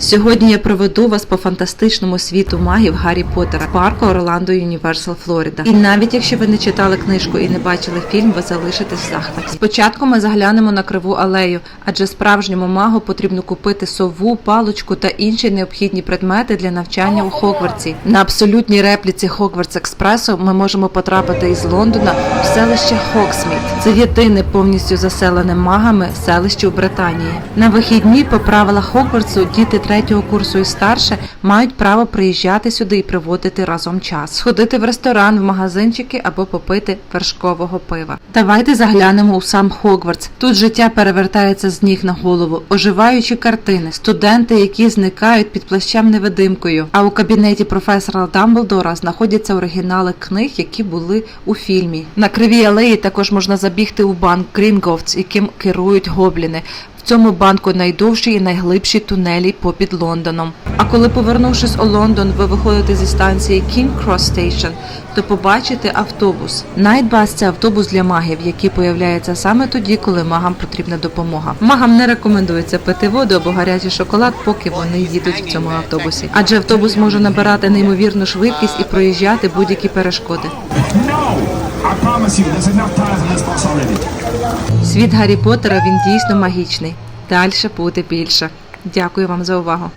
Сьогодні я проведу вас по фантастичному світу магів Гаррі Поттера парку Орландо Юніверсал Флорида. І навіть якщо ви не читали книжку і не бачили фільм, ви залишитесь в захваті. Спочатку ми заглянемо на криву алею, адже справжньому магу потрібно купити сову, паличку та інші необхідні предмети для навчання у Хогвартсі. На абсолютній репліці Хогвартс Експресу ми можемо потрапити із Лондона в селище Хоксміт. Це єдине повністю заселене магами селище у Британії. На вихідні по правилах Хогвартсу діти третього курсу і старше мають право приїжджати сюди і проводити разом час, сходити в ресторан, в магазинчики або попити вершкового пива. Давайте заглянемо у сам Хогвартс. Тут життя перевертається з ніг на голову, оживаючі картини, студенти, які зникають під плащем невидимкою. А у кабінеті професора Дамблдора знаходяться оригінали книг, які були у фільмі. На кривій алеї також можна забігти у банк Грінговц, яким керують гобліни. Цьому банку найдовші і найглибші тунелі попід Лондоном. А коли повернувшись у Лондон, ви виходите зі станції King Cross Station, то побачите автобус. Найтбас це автобус для магів, який появляється саме тоді, коли магам потрібна допомога. Магам не рекомендується пити воду або гарячий шоколад, поки вони їдуть в цьому автобусі, адже автобус може набирати неймовірну швидкість і проїжджати будь-які перешкоди. Світ Гаррі Поттера він дійсно магічний. Далі буде більше. Дякую вам за увагу.